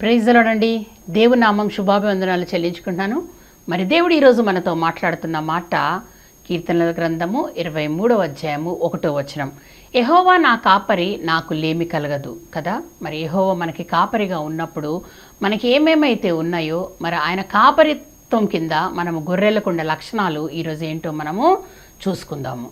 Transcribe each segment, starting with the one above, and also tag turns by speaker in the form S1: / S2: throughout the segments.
S1: ప్రైజ్లోనండి దేవునామం శుభాభివందనాలు చెల్లించుకుంటున్నాను. మరి దేవుడు ఈరోజు మనతో మాట్లాడుతున్న మాట కీర్తనల గ్రంథము ఇరవై మూడవ అధ్యాయము ఒకటో వచనం. ఎహోవా నా కాపరి నాకు లేమి కలగదు కదా? మరి ఎహోవా మనకి కాపరిగా ఉన్నప్పుడు మనకి ఏమేమైతే ఉన్నాయో మరి ఆయన కాపరిత్వం కింద మనము గొర్రెలకుండే లక్షణాలు ఈరోజు ఏంటో మనము చూసుకుందాము.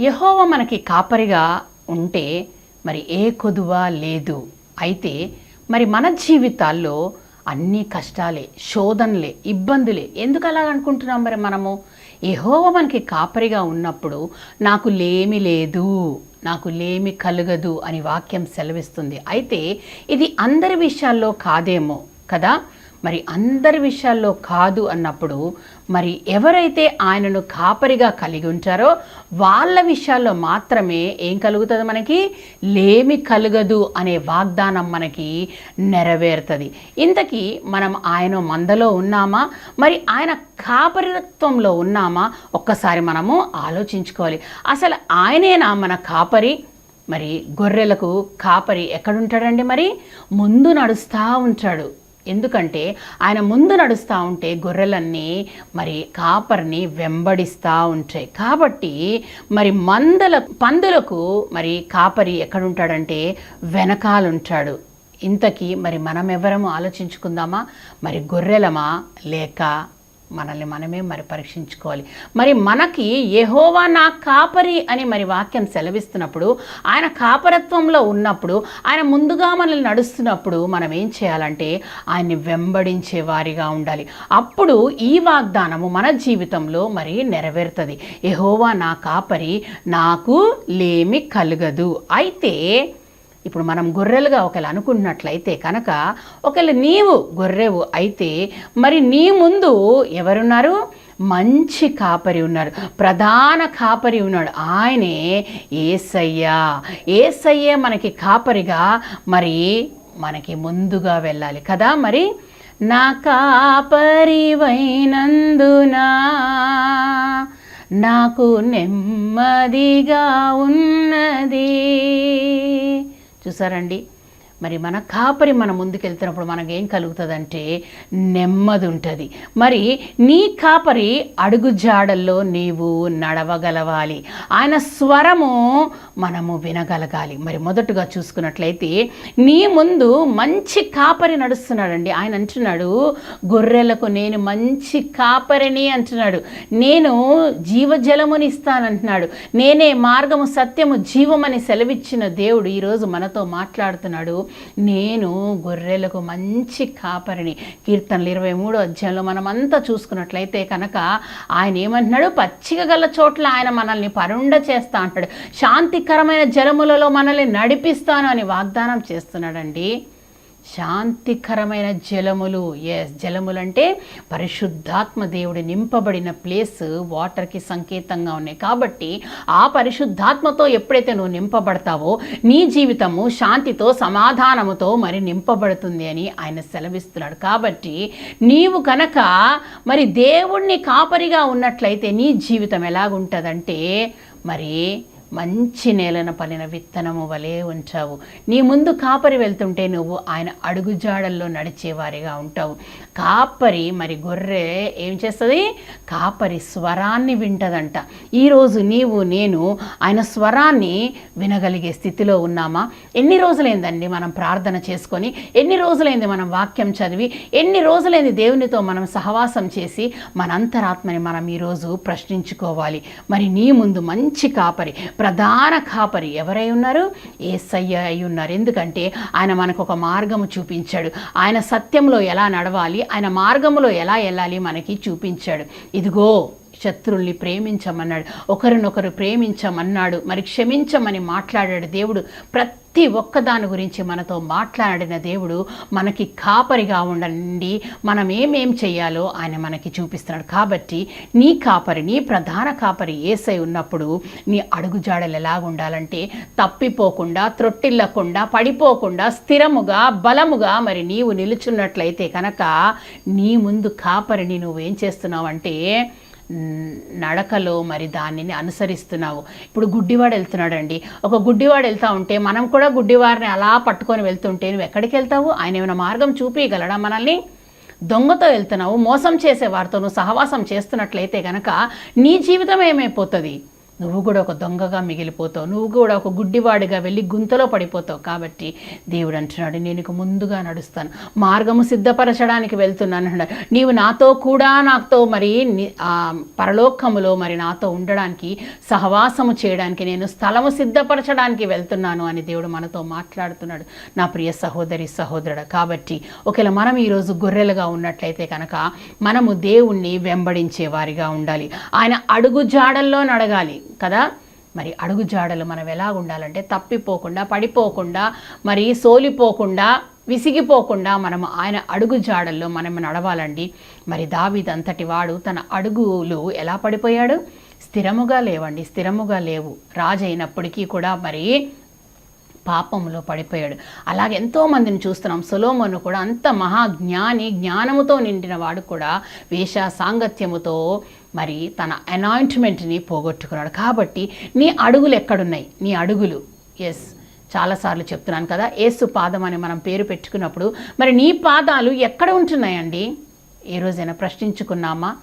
S1: యహోవ మనకి కాపరిగా ఉంటే మరి ఏ కొదువ లేదు. అయితే మరి మన జీవితాల్లో అన్ని కష్టాలే శోధనలే ఇబ్బందులే. ఎందుకు అలా అనుకుంటున్నాం మరి మనము? ఏహోవ మనకి కాపరిగా ఉన్నప్పుడు నాకు లేమి లేదు నాకు లేమి కలగదు అని వాక్యం సెలవిస్తుంది. అయితే ఇది అందరి విషయాల్లో కాదేమో కదా? మరి అందరి విషయాల్లో కాదు అన్నప్పుడు మరి ఎవరైతే ఆయనను కాపరిగా కలిగి ఉంటారో వాళ్ళ విషయాల్లో మాత్రమే ఏం కలుగుతుంది మనకి? లేమి కలగదు అనే వాగ్దానం మనకి నెరవేరుతుంది. ఇంతకీ మనం ఆయన మందలో ఉన్నామా? మరి ఆయన కాపరిత్వంలో ఉన్నామా? ఒక్కసారి మనము ఆలోచించుకోవాలి. అసలు ఆయనేనా మన కాపరి? మరి గొర్రెలకు కాపరి ఎక్కడుంటాడండి మరి? ముందు నడుస్తూ ఉంటాడు. ఎందుకంటే ఆయన ముందు నడుస్తూ ఉంటే గొర్రెలన్నీ మరి కాపరిని వెంబడిస్తూ ఉంటాయి. కాబట్టి మరి మందల పందులకు మరి కాపరి ఎక్కడుంటాడంటే వెనకాలుంటాడు. ఇంతకీ మరి మనం ఎవరము ఆలోచించుకుందామా? మరి గొర్రెలమా లేక మనల్ని మనమే మరి పరీక్షించుకోవాలి. మరి మనకి యహోవా నా కాపరి అని మరి వాక్యం సెలవిస్తున్నప్పుడు ఆయన కాపరత్వంలో ఉన్నప్పుడు ఆయన ముందుగా మనల్ని నడుస్తున్నప్పుడు మనం ఏం చేయాలంటే ఆయన్ని వెంబడించే వారిగా ఉండాలి. అప్పుడు ఈ వాగ్దానము మన జీవితంలో మరి నెరవేరుతుంది. యహోవా నా కాపరి నాకు లేమి కలగదు. అయితే ఇప్పుడు మనం గొర్రెలుగా ఒకవేళ అనుకున్నట్లయితే కనుక ఒకవేళ నీవు గొర్రెవు అయితే మరి నీ ముందు ఎవరున్నారు? మంచి కాపరి ఉన్నారు. ప్రధాన కాపరి ఉన్నాడు. ఆయనే ఏసయ్య. ఏసయ్యే మనకి కాపరిగా మరి మనకి ముందుగా వెళ్ళాలి కదా మరి? నా కాపరివైనందునా నాకు నెమ్మదిగా ఉన్నది. చూసారండి. మరి మన కాపరి మన ముందుకెళ్తున్నప్పుడు మనకు ఏం కలుగుతుందంటే నెమ్మది ఉంటుంది మరి నీ కాపరి అడుగు జాడల్లో నీవు నడవగలవాలి. ఆయన స్వరము మనము వినగలగాలి. మరి మొదటగా చూసుకున్నట్లయితే నీ ముందు మంచి కాపరి నడుస్తున్నాడండి. ఆయన అంటున్నాడు గొర్రెలకు నేను మంచి కాపరిని అంటున్నాడు. నేను జీవజలముని ఇస్తానంటున్నాడు. నేనే మార్గము సత్యము జీవమని సెలవిచ్చిన దేవుడు ఈరోజు మనతో మాట్లాడుతున్నాడు. నేను గొర్రెలకు మంచి కాపరిని. కీర్తనలు ఇరవై మూడో అధ్యాయంలో మనమంతా చూసుకున్నట్లయితే కనుక ఆయన ఏమంటున్నాడు? పచ్చిక గల చోట్ల ఆయన మనల్ని పరుండ చేస్తా అంటాడు. శాంతికరమైన జలములలో మనల్ని నడిపిస్తాను అని వాగ్దానం చేస్తున్నాడండి. శాంతికరమైన జలములు. ఎస్ జలములు అంటే పరిశుద్ధాత్మ దేవుడి నింపబడిన ప్లేస్ వాటర్కి సంకేతంగా ఉన్నాయి. కాబట్టి ఆ పరిశుద్ధాత్మతో ఎప్పుడైతే నువ్వు నింపబడతావో నీ జీవితము శాంతితో సమాధానముతో మరి నింపబడుతుంది అని ఆయన సెలవిస్తున్నాడు. కాబట్టి నీవు కనుక మరి దేవుణ్ణి కాపరిగా ఉన్నట్లయితే నీ జీవితం ఎలాగుంటుందంటే మరి మంచి నేలన పలిన విత్తనము వలె ఉంచావు. నీ ముందు కాపరి వెళ్తుంటే నువ్వు ఆయన అడుగుజాడల్లో నడిచేవారిగా ఉంటావు. కాపరి మరి గొర్రె ఏం చేస్తుంది? కాపరి స్వరాన్ని వింటదంట. ఈరోజు నీవు నేను ఆయన స్వరాన్ని వినగలిగే స్థితిలో ఉన్నామా? ఎన్ని రోజులైందండి మనం ప్రార్థన చేసుకొని? ఎన్ని రోజులైంది మనం వాక్యం చదివి? ఎన్ని రోజులైంది దేవునితో మనం సహవాసం చేసి? మన అంతరాత్మని మనం ఈరోజు ప్రశ్నించుకోవాలి. మరి నీ ముందు మంచి కాపరి ప్రధాన కాపరి ఎవరై ఉన్నారు? ఏసయ్య అయి ఉన్నారు. ఎందుకంటే ఆయన మనకు ఒక మార్గము చూపించాడు. ఆయన సత్యంలో ఎలా నడవాలి ఆయన మార్గములో ఎలా వెళ్ళాలి మనకి చూపించాడు. ఇదిగో శత్రుల్ని ప్రేమించమన్నాడు. ఒకరినొకరు ప్రేమించమన్నాడు. మరి క్షమించమని మాట్లాడాడు దేవుడు. ప్రతి ఒక్కదాని గురించి మనతో మాట్లాడిన దేవుడు మనకి కాపరిగా ఉండండి. మనం ఏమేం చేయాలో ఆయన మనకి చూపిస్తున్నాడు. కాబట్టి నీ కాపరి నీ ప్రధాన కాపరి ఏసై ఉన్నప్పుడు నీ అడుగుజాడలు ఎలా ఉండాలంటే తప్పిపోకుండా త్రొట్టిల్లకుండా పడిపోకుండా స్థిరముగా బలముగా మరి నీవు నిలుచున్నట్లయితే కనుక నీ ముందు కాపరిని నువ్వేం చేస్తున్నావంటే నడకలో మరి దానిని అనుసరిస్తున్నావు. ఇప్పుడు గుడ్డివాడు వెళ్తున్నాడండి. ఒక గుడ్డివాడు వెళ్తా ఉంటే మనం కూడా గుడ్డివారిని అలా పట్టుకొని వెళ్తుంటే నువ్వు ఎక్కడికి వెళ్తావు? ఆయన ఏమైనా మార్గం చూపించగలడా మనల్ని? దొంగతో వెళ్తున్నావు మోసం చేసే వారితో నువ్వు సహవాసం చేస్తున్నట్లయితే కనుక నీ జీవితం ఏమైపోతుంది? నువ్వు కూడా ఒక దొంగగా మిగిలిపోతావు. నువ్వు కూడా ఒక గుడ్డివాడిగా వెళ్ళి గుంతలో పడిపోతావు. కాబట్టి దేవుడు అంటున్నాడు నేను ముందుగా నడుస్తాను. మార్గము సిద్ధపరచడానికి వెళ్తున్నాను. అంటున్నాడు. నీవు నాతో కూడా నాతో మరి ని- పరలోకములో మరి నాతో ఉండడానికి సహవాసము చేయడానికి నేను స్థలము సిద్ధపరచడానికి వెళ్తున్నాను అని దేవుడు మనతో మాట్లాడుతున్నాడు. నా ప్రియ సహోదరి సహోదరుడు కాబట్టి ఒకవేళ మనం ఈరోజు గొర్రెలుగా ఉన్నట్లయితే కనుక మనము దేవుణ్ణి వెంబడించే వారిగా ఉండాలి. ఆయన అడుగు జాడల్లో నడగాలి. కదా? మరి అడుగు జాడలు మనం ఎలా ఉండాలంటే తప్పిపోకుండా పడిపోకుండా మరి సోలిపోకుండా విసిగిపోకుండా మనం ఆయన అడుగు జాడల్లో మనం నడవాలండి. మరి దావిదంతటి వాడు తన అడుగులు ఎలా పడిపోయాడు? స్థిరముగా లేవండి స్థిరముగా లేవు. రాజు అయినప్పటికీ కూడా మరి పాపములో పడిపోయాడు. అలాగే ఎంతో మందిని చూస్తున్నాం. సులోమను కూడా అంత మహాజ్ఞాని జ్ఞానముతో నిండిన వాడు కూడా వేష సాంగత్యముతో మరి తన అనాయింట్మెంట్ని పోగొట్టుకున్నాడు. కాబట్టి నీ అడుగులు ఎక్కడున్నాయి? నీ అడుగులు. ఎస్ చాలాసార్లు చెప్తున్నాను కదా ఏసు పాదం అని మనం పేరు పెట్టుకున్నప్పుడు మరి నీ పాదాలు ఎక్కడ ఉంటున్నాయండి? ఏ రోజైనా ప్రశ్నించుకున్నామా?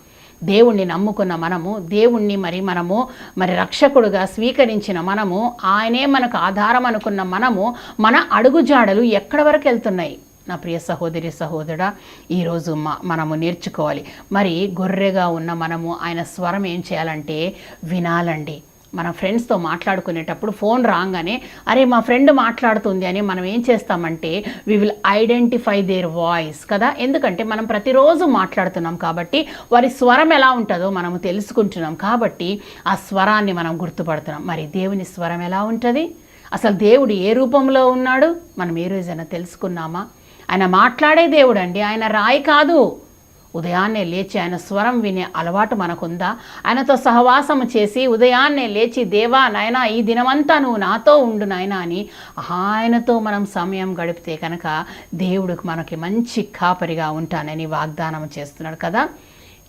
S1: దేవుణ్ణి నమ్ముకున్న మనము దేవుణ్ణి మరి మనము మరి రక్షకుడుగా స్వీకరించిన మనము ఆయనే మనకు ఆధారం అనుకున్న మనము మన అడుగుజాడలు ఎక్కడి వరకు వెళ్తున్నాయి? నా ప్రియ సహోదరి సహోదరుడా ఈరోజు మనము నేర్చుకోవాలి. మరి గొర్రెగా ఉన్న మనము ఆయన స్వరం ఏం చేయాలంటే వినాలండి. మన ఫ్రెండ్స్తో మాట్లాడుకునేటప్పుడు ఫోన్ రాగానే అరే మా ఫ్రెండ్ మాట్లాడుతుంది అని మనం ఏం చేస్తామంటే we will identify their voice కదా? ఎందుకంటే మనం ప్రతిరోజు మాట్లాడుతున్నాం కాబట్టి వారి స్వరం ఎలా ఉంటుందో మనము తెలుసుకుంటున్నాం కాబట్టి ఆ స్వరాన్ని మనం గుర్తుపడుతున్నాం. మరి దేవుని స్వరం ఎలా ఉంటుంది? అసలు దేవుడు ఏ రూపంలో ఉన్నాడు? మనం ఏ రోజైనా తెలుసుకున్నామా? ఆయన మాట్లాడే దేవుడు అండి ఆయన రాయి కాదు. ఉదయాన్నే లేచి ఆయన స్వరం వినే అలవాటు మనకుందా? ఆయనతో సహవాసం చేసి ఉదయాన్నే లేచి దేవా నాయనా ఈ దినమంతా నువ్వు నాతో ఉండు నాయనా అని ఆయనతో మనం సమయం గడిపితే కనుక దేవుడికి మనకి మంచి కాపరిగా ఉంటానని వాగ్దానం చేస్తున్నాడు కదా?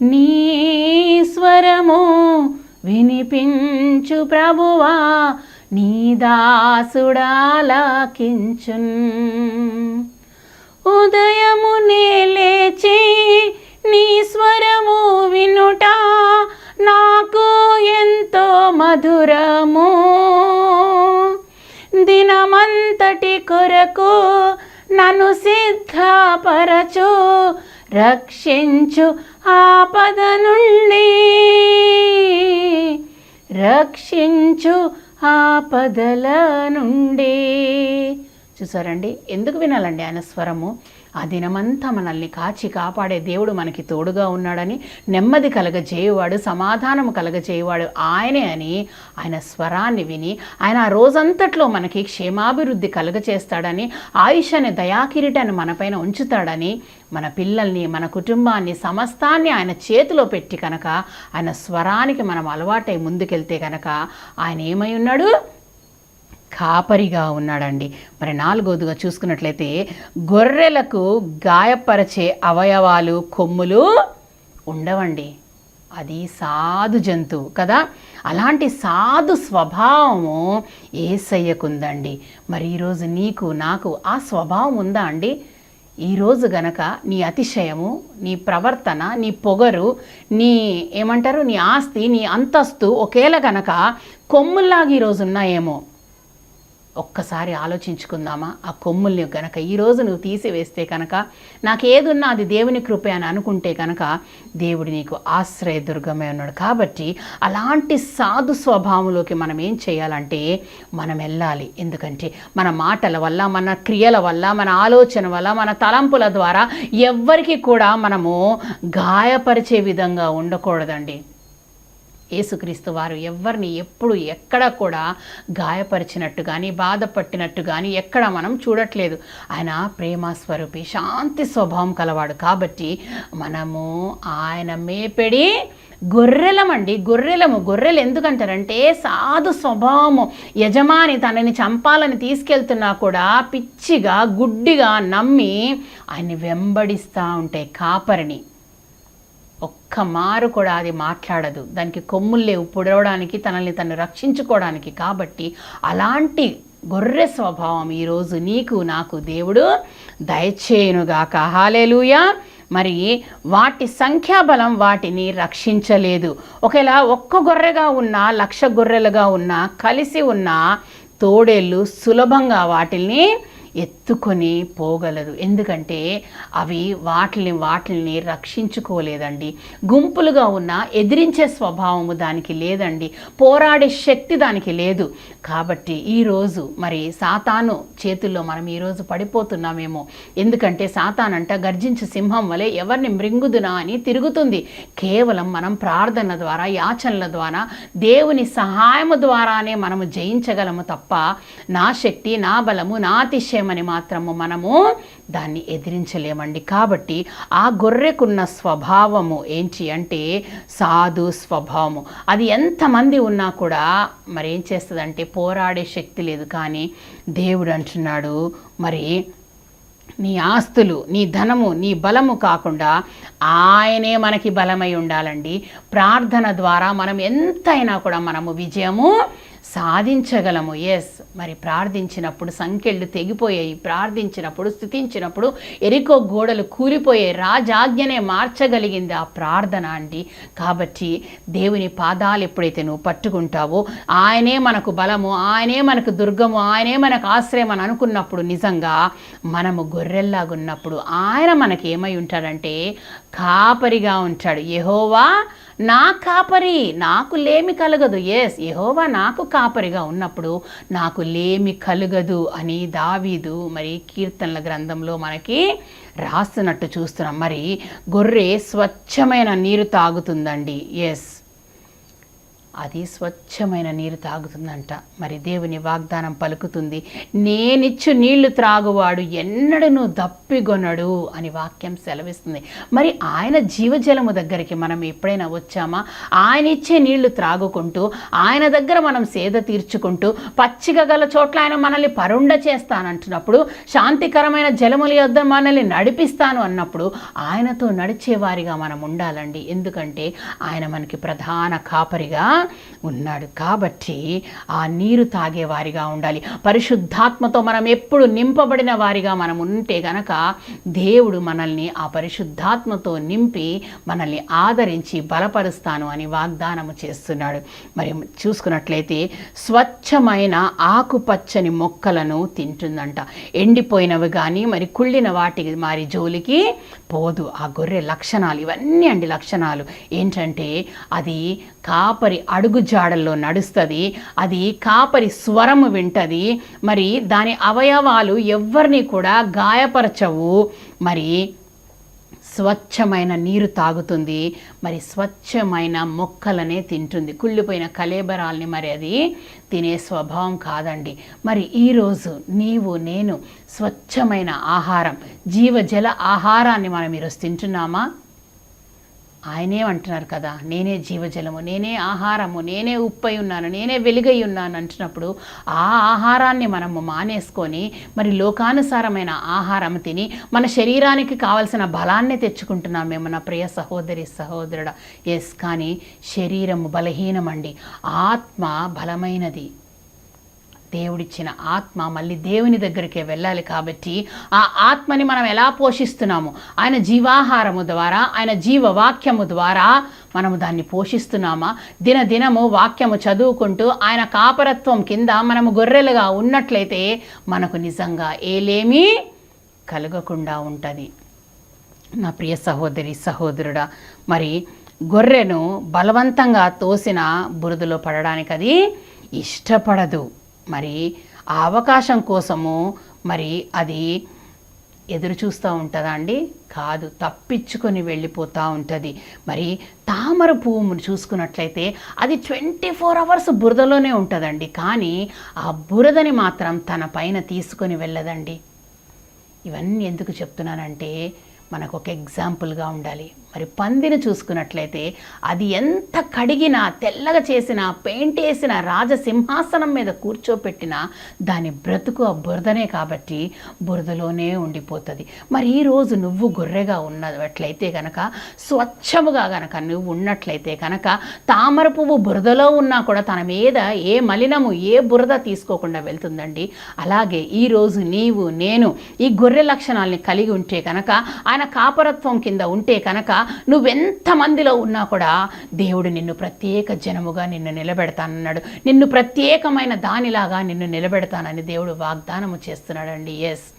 S1: నీ స్వరము వినిపించు ప్రభువా నీ దాసుడాలకించున్. ఉదయమునే లేచి నీ స్వరము వినుట నాకు ఎంతో మధురము. దినమంతటి కొరకు నన్ను సిద్ధపరచు రక్షించు ఆపద నుండి. రక్షించు ఆపదల నుండి. చూసారండి? ఎందుకు వినాలండి ఆయన స్వరము? ఆ దినమంతా మనల్ని కాచి కాపాడే దేవుడు మనకి తోడుగా ఉన్నాడని నెమ్మది కలగజేయువాడు సమాధానము కలగజేయువాడు ఆయనే అని ఆయన స్వరాన్ని విని ఆయన ఆ రోజంతట్లో మనకి క్షేమాభివృద్ధి కలగచేస్తాడని ఆయుష్ అనే దయాకిరీటాన్ని మనపైన ఉంచుతాడని మన పిల్లల్ని మన కుటుంబాన్ని సమస్తాన్ని ఆయన చేతిలో పెట్టి కనుక ఆయన స్వరానికి మనం అలవాటై ముందుకెళ్తే కనుక ఆయన ఏమై ఉన్నాడు? కాపరిగా ఉన్నాడండి. మరి నాలుగోదిగా చూసుకున్నట్లయితే గొర్రెలకు గాయపరిచే అవయవాలు కొమ్ములు ఉండవండి. అది సాధు జంతువు కదా? అలాంటి సాధు స్వభావము ఏసయ్యకుందండి. మరి ఈరోజు నీకు నాకు ఆ స్వభావం ఉందా అండి? ఈరోజు గనక నీ అతిశయము నీ ప్రవర్తన నీ పొగరు నీ ఏమంటారు నీ ఆస్తి నీ అంతస్తు ఒకేలా గనక కొమ్ముల్లాగా ఈరోజు ఉన్నాయేమో ఒక్కసారి ఆలోచించుకుందామా? ఆ కొమ్ముల్ని గనక ఈరోజు నువ్వు తీసివేస్తే కనుక నాకేదున్నా అది దేవుని కృపే అని అనుకుంటే కనుక దేవుడు నీకు ఆశ్రయదుర్గమే ఉన్నాడు. కాబట్టి అలాంటి సాధు స్వభావంలోకి మనం ఏం చేయాలంటే మనం వెళ్ళాలి. ఎందుకంటే మన మాటల వల్ల మన క్రియల వల్ల మన ఆలోచన వల్ల మన తలంపుల ద్వారా ఎవ్వరికి కూడా మనము గాయపరిచే విధంగా ఉండకూడదండి. యేసుక్రీస్తు వారు ఎవరిని ఎప్పుడు ఎక్కడ కూడా గాయపరిచినట్టు కానీ బాధపట్టినట్టు కానీ ఎక్కడ మనం చూడట్లేదు. ఆయన ప్రేమ స్వరూపి శాంతి స్వభావం కలవాడు. కాబట్టి మనము ఆయన మేపెడి గొర్రెలమండి. గొర్రెలము గొర్రెలు ఎందుకంటారంటే సాధు స్వభావము. యజమాని తనని చంపాలని తీసుకెళ్తున్నా కూడా పిచ్చిగా గుడ్డిగా నమ్మి ఆయన్ని వెంబడిస్తూ ఉంటాయి కాపరిని. ఒక్క మారు కూడా అది మాట్లాడదు. దానికి కొమ్ములు లేవు. పొడవడానికి తనల్ని తను రక్షించుకోవడానికి. కాబట్టి అలాంటి గొర్రె స్వభావం ఈరోజు నీకు నాకు దేవుడు దయచేయునుగాక. హాలేలుయా! మరి వాటి సంఖ్యాబలం వాటిని రక్షించలేదు. ఒకవేళ ఒక్క గొర్రెగా ఉన్నా లక్ష గొర్రెలుగా ఉన్నా కలిసి ఉన్న తోడేళ్ళు సులభంగా వాటిల్ని ఎత్తుకొని పోగలదు. ఎందుకంటే అవి వాటిని వాటిని రక్షించుకోలేదండి. గుంపులుగా ఉన్న ఎదిరించే స్వభావము దానికి లేదండి. పోరాడే శక్తి దానికి లేదు. కాబట్టి ఈరోజు మరి సాతాను చేతుల్లో మనం ఈరోజు పడిపోతున్నామేమో. ఎందుకంటే సాతానంట గర్జించు సింహం వలె ఎవరిని మృంగుదునా అని తిరుగుతుంది. కేవలం మనం ప్రార్థన ద్వారా యాచనల ద్వారా దేవుని సహాయము ద్వారానే మనము జయించగలము తప్ప నా శక్తి నా బలము నా అతిశయం అని మాత్రము మనము దాన్ని ఎదిరించలేమండి. కాబట్టి ఆ గొర్రెకున్న స్వభావము ఏంటి అంటే సాధు స్వభావము. అది ఎంతమంది ఉన్నా కూడా మరి ఏం చేస్తుందంటే పోరాడే శక్తి లేదు. కానీ దేవుడు అంటున్నాడు మరి నీ ఆస్తులు నీ ధనము నీ బలము కాకుండా ఆయనే మనకి బలమై ఉండాలండి. ప్రార్థన ద్వారా మనం ఎంతైనా కూడా మనము విజయము సాధించగలము. ఎస్ మరి ప్రార్థించినప్పుడు సంఖ్యలు తెగిపోయాయి. ప్రార్థించినప్పుడు స్థుతించినప్పుడు ఎరికో గోడలు కూలిపోయాయి రాజాజ్ఞనే మార్చగలిగింది ఆ ప్రార్థన అండి. కాబట్టి దేవుని పాదాలు ఎప్పుడైతే నువ్వు పట్టుకుంటావో ఆయనే మనకు బలము ఆయనే మనకు దుర్గము ఆయనే మనకు ఆశ్రయం అని అనుకున్నప్పుడు నిజంగా మనము గొర్రెల్లాగున్నప్పుడు ఆయన మనకి ఏమై ఉంటాడంటే కాపరిగా ఉంటాడు. యహోవా నా కాపరి నాకు లేమి కలగదు. ఎస్ యహోవా నాకు కాపరిగా ఉన్నప్పుడు నాకు లేమి కలగదు అని దావీదు మరి కీర్తనల గ్రంథంలో మనకి రాస్తున్నట్టు చూస్తున్నాం. మరి గొర్రె స్వచ్ఛమైన నీరు తాగుతుందండి. ఎస్ అది స్వచ్ఛమైన నీరు తాగుతుందంట. మరి దేవుని వాగ్దానం పలుకుతుంది నేనిచ్చు నీళ్ళు త్రాగువాడు ఎన్నడను దప్పిగొనడు అని వాక్యం సెలవిస్తుంది. మరి ఆయన జీవజలము దగ్గరికి మనం ఎప్పుడైనా వచ్చామా? ఆయన ఇచ్చే నీళ్ళు త్రాగుకుంటూ ఆయన దగ్గర మనం సేద తీర్చుకుంటూ పచ్చిక గల చోట్ల ఆయన మనల్ని పరుండ చేస్తానంటున్నప్పుడు శాంతికరమైన జలముల యొద్ద మనల్ని నడిపిస్తాను అన్నప్పుడు ఆయనతో నడిచేవారిగా మనం ఉండాలండి. ఎందుకంటే ఆయన మనకి ప్రధాన కాపరిగా ఉన్నాడు. కాబట్టి ఆ నీరు తాగేవారిగా ఉండాలి. పరిశుద్ధాత్మతో మనం ఎప్పుడు నింపబడిన వారిగా మనం ఉంటే గనక దేవుడు మనల్ని ఆ పరిశుద్ధాత్మతో నింపి మనల్ని ఆదరించి బలపరుస్తాను అని వాగ్దానము చేస్తున్నాడు. మరి చూసుకున్నట్లయితే స్వచ్ఛమైన ఆకుపచ్చని మొక్కలను తింటుందంట. ఎండిపోయినవి కానీ మరి కుళ్ళిన వాటికి మరి జోలికి పోదు. ఆ గొర్రె లక్షణాలు ఇవన్నీ అండి లక్షణాలు. ఏంటంటే అది కాపరి అడుగు జాడల్లో నడుస్తుంది అది కాపరి స్వరము వింటది. మరి దాని అవయవాలు ఎవరిని కూడా గాయపరచవు. మరి స్వచ్ఛమైన నీరు తాగుతుంది మరి స్వచ్ఛమైన మొక్కలనే తింటుంది. కుళ్ళిపోయిన కలేబరాల్ని మరి అది తినే స్వభావం కాదండి. మరి ఈరోజు నీవు నేను స్వచ్ఛమైన ఆహారం జీవజల ఆహారాన్ని మనం ఈరోజు తింటున్నామా? ఆయనే అంటున్నారు కదా నేనే జీవజలము నేనే ఆహారము నేనే ఉప్పై ఉన్నాను నేనే వెలుగై ఉన్నాను అంటున్నప్పుడు ఆ ఆహారాన్ని మనము మానేసుకొని మరి లోకానుసారమైన ఆహారం తిని మన శరీరానికి కావలసిన బలాన్ని తెచ్చుకుంటున్నాం మేము నా ప్రియ సహోదరి సహోదరుడ. ఎస్ కానీ శరీరము బలహీనమండి. ఆత్మ బలమైనది. దేవుడిచ్చిన ఆత్మ మళ్ళీ దేవుని దగ్గరికే వెళ్ళాలి కాబట్టి ఆ ఆత్మని మనం ఎలా పోషిస్తున్నాము? ఆయన జీవాహారము ద్వారా ఆయన జీవవాక్యము ద్వారా మనము దాన్ని పోషిస్తున్నామా? దినదినము వాక్యము చదువుకుంటూ ఆయన కాపరత్వం కింద మనము గొర్రెలుగా ఉన్నట్లయితే మనకు నిజంగా ఏలేమీ కలగకుండా ఉంటుంది. నా ప్రియ సహోదరి సహోదరుడా మరి గొర్రెను బలవంతంగా తోసిన బురదలో పడడానికి అది ఇష్టపడదు. మరి ఆ అవకాశం కోసము మరి అది ఎదురు చూస్తూ ఉంటుందా అండి? కాదు తప్పించుకొని వెళ్ళిపోతూ ఉంటుంది. మరి తామర పువ్వును చూసుకున్నట్లయితే అది ట్వంటీ ఫోర్ అవర్స్ బురదలోనే ఉంటుందండి. కానీ ఆ బురదని మాత్రం తన పైన తీసుకొని వెళ్ళదండి. ఇవన్నీ ఎందుకు చెప్తున్నానంటే మనకు ఒక ఎగ్జాంపుల్గా ఉండాలి. మరి పందిని చూసుకున్నట్లయితే అది ఎంత కడిగినా తెల్లగా చేసిన పెయింట్ వేసిన రాజసింహాసనం మీద కూర్చోపెట్టినా దాని బ్రతుకు ఆ బురదనే కాబట్టి బురదలోనే ఉండిపోతుంది. మరి ఈరోజు నువ్వు గొర్రెగా ఉన్నట్లయితే కనుక స్వచ్ఛముగా కనుక నువ్వు ఉన్నట్లయితే కనుక తామర పువ్వు బురదలో ఉన్నా కూడా తన మీద ఏ మలినము ఏ బురద తీసుకోకుండా వెళ్తుందండి. అలాగే ఈరోజు నీవు నేను ఈ గొర్రె లక్షణాలని కలిగి ఉంటే కనుక ఆయన కాపరత్వం కింద ఉంటే కనుక నువ్వెంతమందిలో ఉన్నా కూడా దేవుడు నిన్ను ప్రత్యేక జనముగా నిన్ను నిలబెడతానన్నాడు. నిన్ను ప్రత్యేకమైన దానిలాగా నిన్ను నిలబెడతానని దేవుడు వాగ్దానము చేస్తున్నాడండి. ఎస్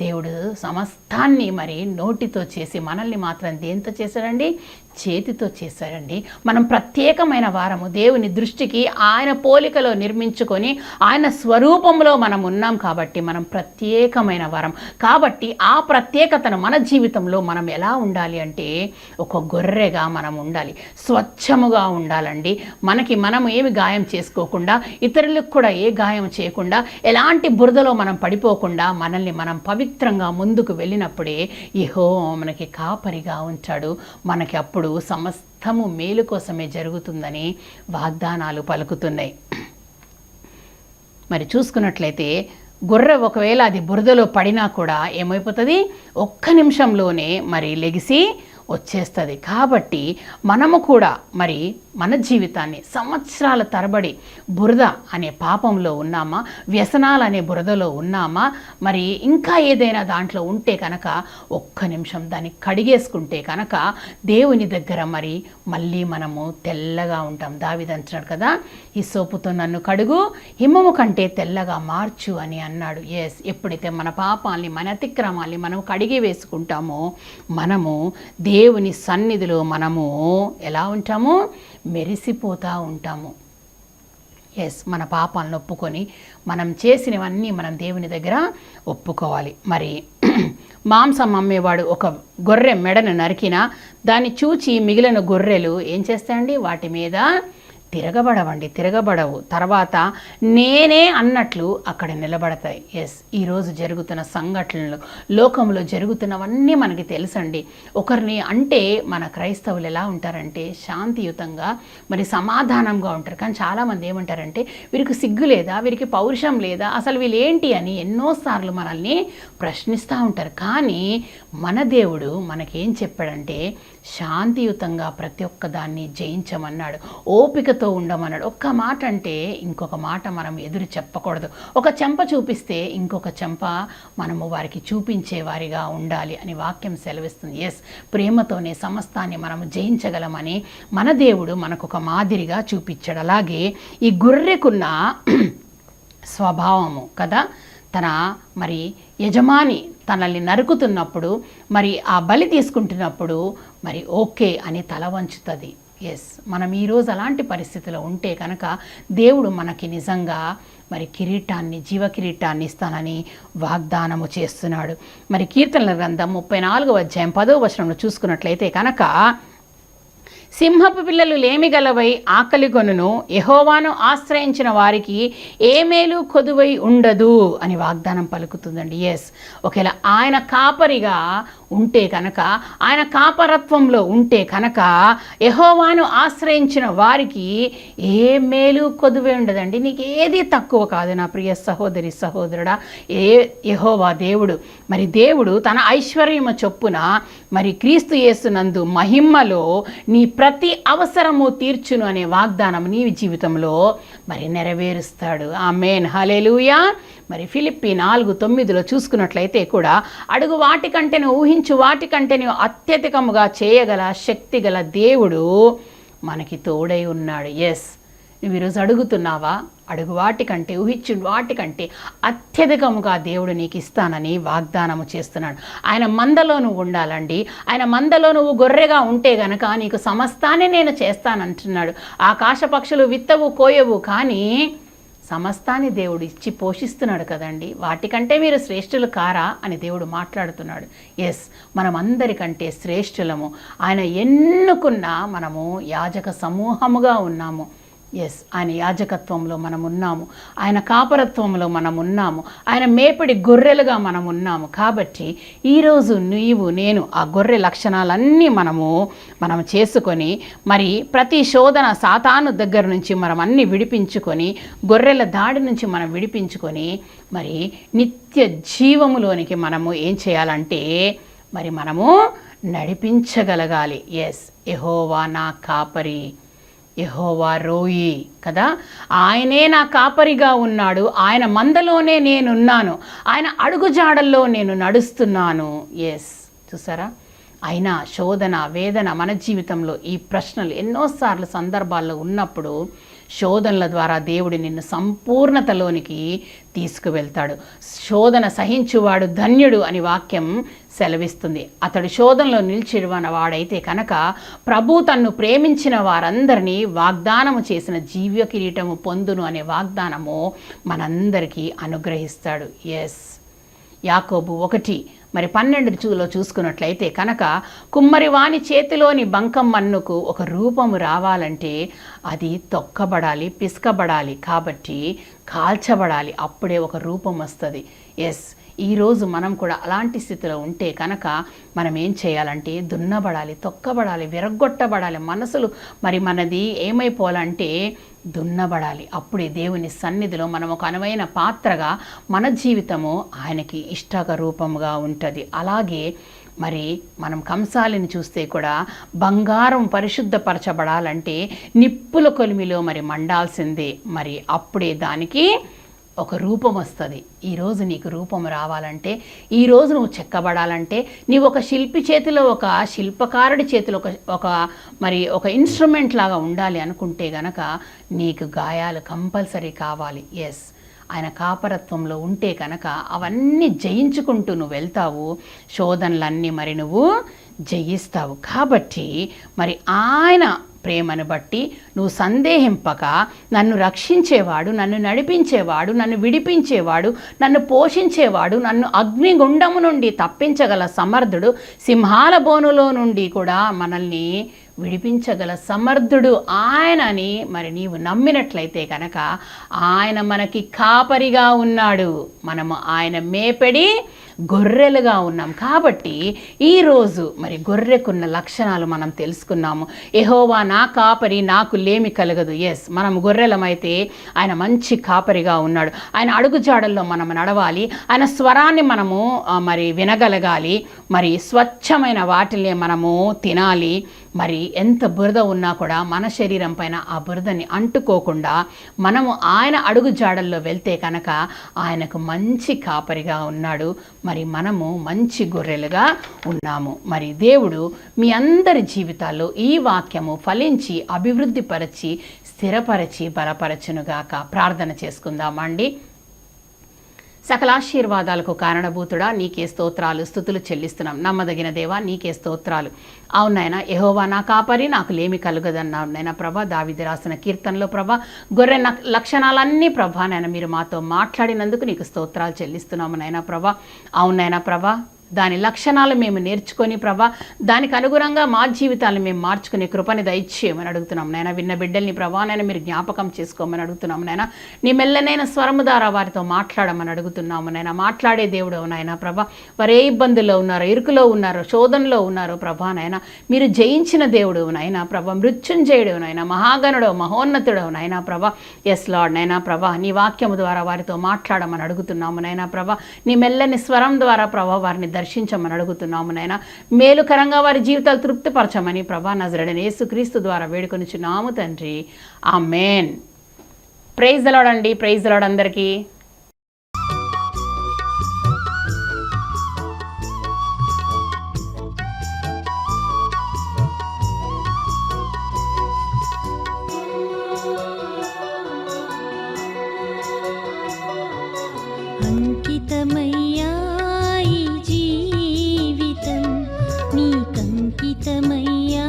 S1: దేవుడు సమస్తాన్ని మరి నోటితో చేసి మనల్ని మాత్రం దేంతో చేశాడండి? చేతితో చేశారండి మనం ప్రత్యేకమైన వారము దేవుని దృష్టికి ఆయన పోలికలో నిర్మించుకొని ఆయన స్వరూపంలో మనం ఉన్నాం కాబట్టి మనం ప్రత్యేకమైన వరం. కాబట్టి ఆ ప్రత్యేకతను మన జీవితంలో మనం ఎలా ఉండాలి అంటే ఒక గొర్రెగా మనం ఉండాలి. స్వచ్ఛముగా ఉండాలండి. మనకి మనం ఏమి గాయం చేసుకోకుండా ఇతరులకు కూడా ఏ గాయం చేయకుండా ఎలాంటి బురదలో మనం పడిపోకుండా మనల్ని మనం పవిత్రంగా ముందుకు వెళ్ళినప్పుడే ఇహో మనకి కాపరిగా ఉంటాడు. మనకి అప్పుడు సమస్తము మేలు కోసమే జరుగుతుందని వాగ్దానాలు పలుకుతున్నాయి. మరి చూసుకున్నట్లయితే గొర్రె ఒకవేళ అది బురదలో పడినా కూడా ఏమైపోతుంది? ఒక్క నిమిషంలోనే మరి లెగిసి వచ్చేస్తుంది. కాబట్టి మనము కూడా మరి మన జీవితాన్ని సంవత్సరాల తరబడి బురద అనే పాపంలో ఉన్నామా? వ్యసనాలు అనే బురదలో ఉన్నామా? మరి ఇంకా ఏదైనా దాంట్లో ఉంటే కనుక ఒక్క నిమిషం దాన్ని కడిగేసుకుంటే కనుక దేవుని దగ్గర మరి మళ్ళీ మనము తెల్లగా ఉంటాం. దావిదంటున్నాడు కదా ఈ సోపుతో నన్ను కడుగు హిమము కంటే తెల్లగా మార్చు అని అన్నాడు. ఎస్ ఎప్పుడైతే మన పాపాల్ని మన అతిక్రమాల్ని మనం కడిగి వేసుకుంటామో మనము దేవుని సన్నిధిలో మనము ఎలా ఉంటాము? మెరిసిపోతూ ఉంటాము. ఎస్ మన పాపాలను ఒప్పుకొని మనం చేసినవన్నీ మనం దేవుని దగ్గర ఒప్పుకోవాలి. మరి మాంసం అమ్మేవాడు ఒక గొర్రె మెడను నరికినా దాన్ని చూచి మిగిలిన గొర్రెలు ఏం చేస్తాయండి? వాటి మీద తిరగబడవండి తిరగబడవు. తర్వాత నేనే అన్నట్లు అక్కడ నిలబడతాయి. ఎస్ ఈరోజు జరుగుతున్న సంఘటనలు లోకంలో జరుగుతున్నవన్నీ మనకి తెలుసండి. ఒకరిని అంటే మన క్రైస్తవులు ఎలా ఉంటారంటే శాంతియుతంగా మరి సమాధానంగా ఉంటారు. కానీ చాలామంది ఏమంటారంటే వీరికి సిగ్గు లేదా వీరికి పౌరుషం లేదా అసలు వీళ్ళు ఏంటి అని ఎన్నోసార్లు మనల్ని ప్రశ్నిస్తూ ఉంటారు. కానీ మన దేవుడు మనకేం చెప్పాడంటే శాంతియుతంగా ప్రతి ఒక్క దాన్ని జయించమన్నాడు. ఓపికతో ఉండమన్నాడు. ఒక్క మాట అంటే ఇంకొక మాట మనం ఎదురు చెప్పకూడదు. ఒక చెంప చూపిస్తే ఇంకొక చెంప మనము వారికి చూపించే వారిగా ఉండాలి అని వాక్యం సెలవిస్తుంది. ఎస్ ప్రేమతోనే సమస్తాన్ని మనము జయించగలమని మన దేవుడు మనకు ఒక మాదిరిగా చూపించాడు. అలాగే ఈ గుర్రెకున్న స్వభావము కదా తన మరి యజమాని తనల్ని నరుకుతున్నప్పుడు మరి ఆ బలి తీసుకుంటున్నప్పుడు మరి ఓకే అని తల వంచుతుంది. ఎస్ మనం ఈరోజు అలాంటి పరిస్థితిలో ఉంటే కనుక దేవుడు మనకి నిజంగా మరి కిరీటాన్ని జీవ కిరీటాన్ని ఇస్తానని వాగ్దానము చేస్తున్నాడు. మరి కీర్తనల గ్రంథం ముప్పై నాలుగవ అధ్యాయం పదో వచనంలో చూసుకున్నట్లయితే కనుక సింహపు పిల్లలు లేమిగలవై ఆకలి కొనును యహోవాను ఆశ్రయించిన వారికి ఏ మేలు కొదువై ఉండదు అని వాగ్దానం పలుకుతుందండి. ఎస్ ఒకవేళ ఆయన కాపరిగా ఉంటే కనుక ఆయన కాపరత్వంలో ఉంటే కనుక యహోవాను ఆశ్రయించిన వారికి ఏ మేలు కొదువే ఉండదండి. నీకు ఏది తక్కువ కాదు నా ప్రియ సహోదరి సహోదరుడా. ఏ యహోవా దేవుడు. మరి దేవుడు తన ఐశ్వర్యము చొప్పున మరి క్రీస్తు యేసునందు మహిమలో నీ ప్రతి అవసరము తీర్చును అనే వాగ్దానం నీ జీవితంలో మరి నెరవేరుస్తాడు. ఆ మేన్ హలేలుయా మరి ఫిలిప్పి నాలుగు తొమ్మిదిలో చూసుకున్నట్లయితే కూడా అడుగు వాటికంటేను ఊహించు వాటికంటేను అత్యధికముగా చేయగల శక్తి గల దేవుడు మనకి తోడై ఉన్నాడు. ఎస్ నువ్వు ఈరోజు అడుగుతున్నావా? అడుగు వాటికంటే ఊహించు వాటికంటే అత్యధికముగా దేవుడు నీకు ఇస్తానని వాగ్దానము చేస్తున్నాడు. ఆయన మందలో నువ్వు ఉండాలండి. ఆయన మందలో నువ్వు గొర్రెగా ఉంటే గనక నీకు సమస్తాన్ని నేను చేస్తానంటున్నాడు. ఆకాశ పక్షులు విత్తవు కోయవు కానీ సమస్తాన్ని దేవుడు ఇచ్చి పోషిస్తున్నాడు కదండి. వాటికంటే మీరు శ్రేష్ఠులు కారా అని దేవుడు మాట్లాడుతున్నాడు. ఎస్ మనం అందరికంటే శ్రేష్ఠులము. ఆయన ఎన్నుకున్న మనము యాజక సమూహముగా ఉన్నాము. ఎస్ ఆయన యాజకత్వంలో మనం ఉన్నాము. ఆయన కాపరత్వంలో మనం ఉన్నాము. ఆయన మేపడి గొర్రెలుగా మనం ఉన్నాము. కాబట్టి ఈరోజు నీవు నేను ఆ గొర్రె లక్షణాలన్నీ మనము మనం చేసుకొని మరి ప్రతి శోధన సాతాను దగ్గర నుంచి మనం అన్ని విడిపించుకొని గొర్రెల దాడి నుంచి మనం విడిపించుకొని మరి నిత్య జీవములోనికి మనము ఏం చేయాలంటే మరి మనము నడిపించగలగాలి. ఎస్ ఎహోవా నా కాపరి. యహోవా రోయి కదా? ఆయనే నా కాపరిగా ఉన్నాడు. ఆయన మందలోనే నేనున్నాను. ఆయన అడుగుజాడల్లో నేను నడుస్తున్నాను. ఎస్ చూసారా? అయినా శోధన వేదన మన జీవితంలో ఈ ప్రశ్నలు ఎన్నోసార్లు సందర్భాల్లో ఉన్నప్పుడు శోధనల ద్వారా దేవుడు నిన్ను సంపూర్ణతలోనికి తీసుకువెళ్తాడు. శోధన సహించువాడు ధన్యుడు అని వాక్యం సెలవిస్తుంది. అతడు శోధనలో నిలిచిడివన వాడైతే కనుక ప్రభు తన్ను ప్రేమించిన వారందరినీ వాగ్దానము చేసిన జీవ్య కిరీటము పొందును అనే వాగ్దానము మనందరికీ అనుగ్రహిస్తాడు. ఎస్ యాకోబు ఒకటి మరి పన్నెండు చూలో చూసుకున్నట్లయితే కనుక కుమ్మరివాని చేతిలోని బంకం మన్నుకు ఒక రూపము రావాలంటే అది తొక్కబడాలి పిసుకబడాలి కాబట్టి కాల్చబడాలి. అప్పుడే ఒక రూపం వస్తుంది. ఎస్ ఈరోజు మనం కూడా అలాంటి స్థితిలో ఉంటే కనుక మనం ఏం చేయాలంటే దున్నబడాలి తొక్కబడాలి విరగొట్టబడాలి మనసులు మరి మనది ఏమైపోవాలంటే దున్నబడాలి. అప్పుడే దేవుని సన్నిధిలో మనం ఒక అనువైన పాత్రగా మన జీవితము ఆయనకి ఇష్టక రూపముగా ఉంటుంది. అలాగే మరి మనం కంసాలిని చూస్తే కూడా బంగారం పరిశుద్ధపరచబడాలంటే నిప్పుల కొలిమిలో మరి మండాల్సిందే. మరి అప్పుడే దానికి ఒక రూపం వస్తుంది. ఈరోజు నీకు రూపం రావాలంటే ఈరోజు నువ్వు చెక్కబడాలంటే నీవు ఒక శిల్పి చేతిలో ఒక శిల్పకారుడి చేతిలో ఒక ఒక మరి ఒక ఇన్స్ట్రుమెంట్ లాగా ఉండాలి అనుకుంటే గనక నీకు గాయాలు కంపల్సరీ కావాలి. ఎస్ ఆయన కాపరత్వంలో ఉంటే కనుక అవన్నీ జయించుకుంటూ నువ్వు వెళ్తావు. శోధనలన్నీ మరి నువ్వు జయిస్తావు. కాబట్టి మరి ఆయన ప్రేమను బట్టి నువ్వు సందేహింపక నన్ను రక్షించేవాడు నన్ను నడిపించేవాడు నన్ను విడిపించేవాడు నన్ను పోషించేవాడు నన్ను అగ్నిగుండము నుండి తప్పించగల సమర్థుడు సింహాల బోనులో నుండి కూడా మనల్ని విడిపించగల సమర్థుడు ఆయనని మరి నీవు నమ్మినట్లయితే కనుక ఆయన మనకి కాపరిగా ఉన్నాడు. మనము ఆయన మేపెడి గొర్రెలుగా ఉన్నాం. కాబట్టి ఈరోజు మరి గొర్రెకున్న లక్షణాలు మనం తెలుసుకున్నాము. ఎహోవా నా కాపరి నాకు లేమి కలగదు. ఎస్ మనం గొర్రెలమైతే ఆయన మంచి కాపరిగా ఉన్నాడు. ఆయన అడుగుజాడల్లో మనం నడవాలి. ఆయన స్వరాన్ని మనము మరి వినగలగాలి. మరి స్వచ్ఛమైన వాటిని మనము తినాలి. మరి ఎంత బురద ఉన్నా కూడా మన శరీరం పైన ఆ బురదని అంటుకోకుండా మనము ఆయన అడుగు జాడల్లో వెళ్తే కనుక ఆయనకు మంచి కాపరిగా ఉన్నాడు. మరి మనము మంచి గొర్రెలుగా ఉన్నాము. మరి దేవుడు మీ అందరి జీవితాల్లో ఈ వాక్యము ఫలించి అభివృద్ధి పరిచి స్థిరపరచి బలపరచునుగాక. ప్రార్థన చేసుకుందామా అండి? సకలాశీర్వాదాలకు కారణభూతుడా నీకే స్తోత్రాలు స్థుతులు చెల్లిస్తున్నాం. నమ్మదగిన దేవా నీకే స్తోత్రాలు. అవునాయన యహోవా నా కాపరి నాకు లేమి కలుగదన్నావు నైనా ప్రభా. దావిది రాసిన కీర్తనలో ప్రభా గొర్రె లక్షణాలన్నీ ప్రభా నాయన మీరు మాతో మాట్లాడినందుకు నీకు స్తోత్రాలు చెల్లిస్తున్నాము నైనా ప్రభా. అవునైనా ప్రభా దాని లక్షణాలు మేము నేర్చుకొని ప్రభా దానికి అనుగుణంగా మా జీవితాలను మేము మార్చుకునే కృపని దయచేయమని అడుగుతున్నాం నాయన. విన్న బిడ్డల్ని ప్రభా నాయన మీరు జ్ఞాపకం చేసుకోమని అడుగుతున్నాం నాయన. నీ మెల్లనైన స్వరము ద్వారా వారితో మాట్లాడమని అడుగుతున్నాము నాయన. మాట్లాడే దేవుడు నాయన ప్రభా. వారు ఏ ఇబ్బందుల్లో ఉన్నారో ఇరుకులో ఉన్నారో శోధనలో ఉన్నారో ప్రభా నాయన. మీరు జయించిన దేవుడు నాయన ప్రభా. మృత్యుంజయుడు నాయన. మహాగణుడు మహోన్నతుడు నాయన ప్రభా. ఎస్ లార్డ్ నైనా ప్రభా. నీ వాక్యము ద్వారా వారితో మాట్లాడమని అడుగుతున్నాము నైనా ప్రభా. నీ మెల్లని స్వరం ద్వారా ప్రభా వారిని దర్శించమని అడుగుతున్నాము నాయన. మేలుకరంగా వారి జీవితాలు తృప్తిపరచమని ప్రభా నజరడని యేసుక్రీస్తు ద్వారా వేడుకొనిచున్నాము తండ్రి. ఆ మేన్ ప్రైజ్ దలాడండి ప్రైజ్ దలాడ్ అందరికీ.
S2: అంకితమయ్యా నీకంకితమయ్యా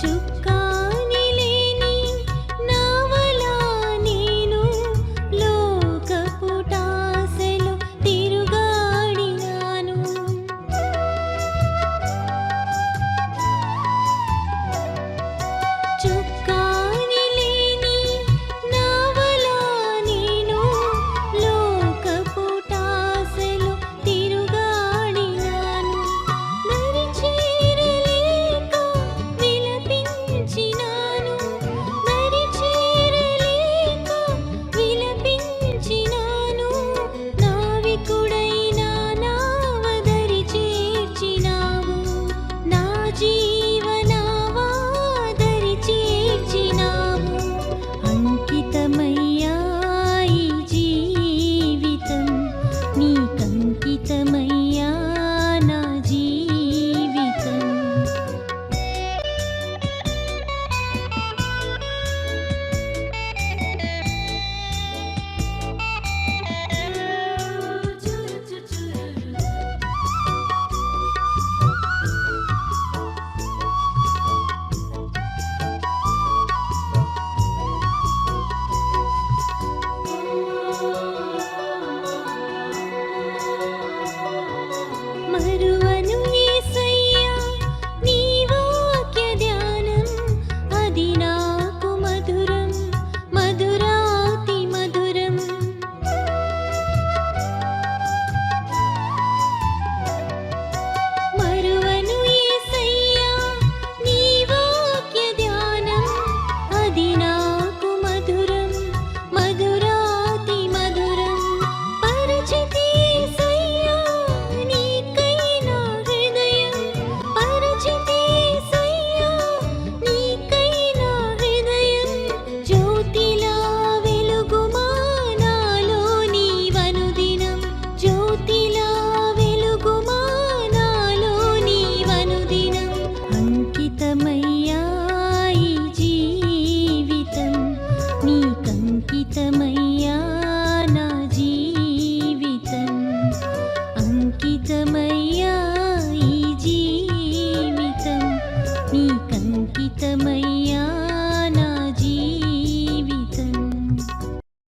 S2: ചുക്കാ